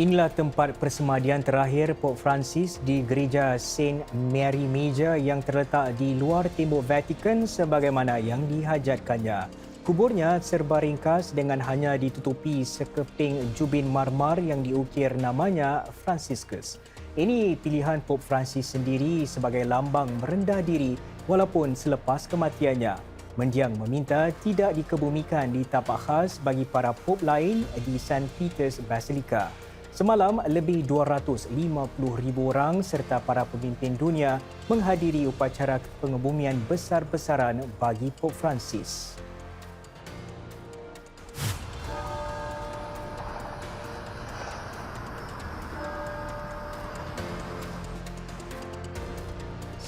Inilah tempat persemadian terakhir Pope Francis di Gereja Saint Mary Major yang terletak di luar tembok Vatican sebagaimana yang dihajatkannya. Kuburnya serba ringkas dengan hanya ditutupi sekeping jubin marmar yang diukir namanya Franciscus. Ini pilihan Pope Francis sendiri sebagai lambang merendah diri walaupun selepas kematiannya. Mendiang meminta tidak dikebumikan di tapak khas bagi para Pope lain di St. Peter's Basilica. Semalam, lebih 250,000 orang serta para pemimpin dunia menghadiri upacara pengebumian besar-besaran bagi Pope Francis.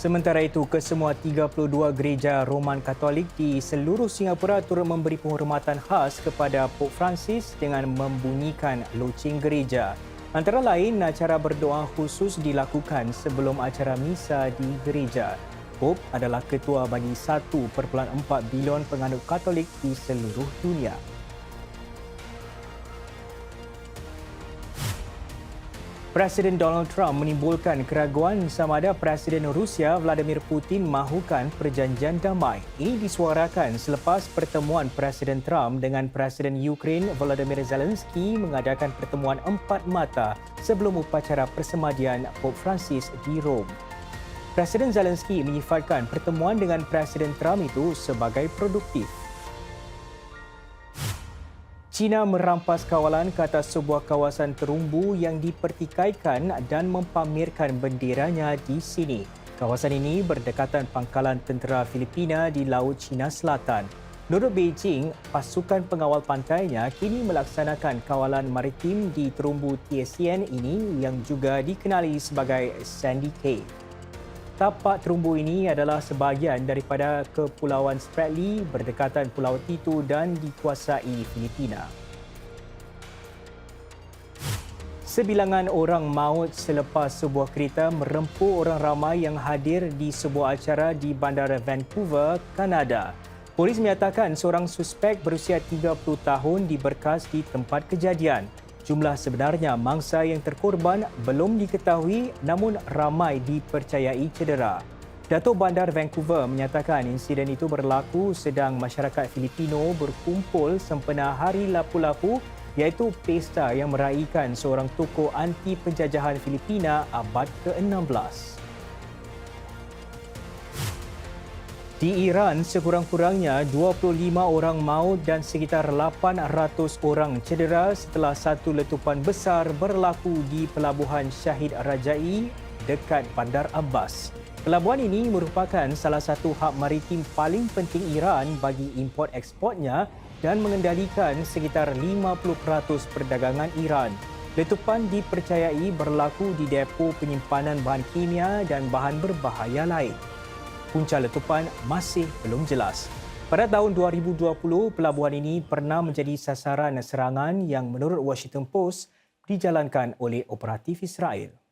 Sementara itu, kesemua 32 gereja Roman Katolik di seluruh Singapura turut memberi penghormatan khas kepada Pope Francis dengan membunyikan loceng gereja. Antara lain, acara berdoa khusus dilakukan sebelum acara misa di gereja. Pope adalah ketua bagi 1.4 bilion penganut Katolik di seluruh dunia. Presiden Donald Trump menimbulkan keraguan sama ada Presiden Rusia Vladimir Putin mahukan perjanjian damai. Ini disuarakan selepas pertemuan Presiden Trump dengan Presiden Ukraine Volodymyr Zelensky mengadakan pertemuan empat mata sebelum upacara persemadian Pope Francis di Rome. Presiden Zelensky menyifatkan pertemuan dengan Presiden Trump itu sebagai produktif. China merampas kawalan ke atas sebuah kawasan terumbu yang dipertikaikan dan mempamerkan benderanya di sini. Kawasan ini berdekatan pangkalan tentera Filipina di Laut China Selatan. Menurut Beijing, pasukan pengawal pantainya kini melaksanakan kawalan maritim di terumbu TSN ini yang juga dikenali sebagai Sandy Cay. Tapak terumbu ini adalah sebahagian daripada Kepulauan Spratly berdekatan Pulau Titu dan dikuasai Filipina. Sebilangan orang maut selepas sebuah kereta merempuh orang ramai yang hadir di sebuah acara di Bandara Vancouver, Kanada. Polis menyatakan seorang suspek berusia 30 tahun diberkas di tempat kejadian. Jumlah sebenarnya mangsa yang terkorban belum diketahui namun ramai dipercayai cedera. Datuk Bandar Vancouver menyatakan insiden itu berlaku sedang masyarakat Filipino berkumpul sempena Hari Lapu-Lapu iaitu pesta yang meraihkan seorang tokoh anti penjajahan Filipina abad ke-16. Di Iran, sekurang-kurangnya 25 orang maut dan sekitar 800 orang cedera setelah satu letupan besar berlaku di Pelabuhan Syahid Rajai dekat Bandar Abbas. Pelabuhan ini merupakan salah satu hub maritim paling penting Iran bagi import ekspornya dan mengendalikan sekitar 50% perdagangan Iran. Letupan dipercayai berlaku di depo penyimpanan bahan kimia dan bahan berbahaya lain punca letupan masih belum jelas. Pada tahun 2020, pelabuhan ini pernah menjadi sasaran serangan yang menurut Washington Post dijalankan oleh operatif Israel.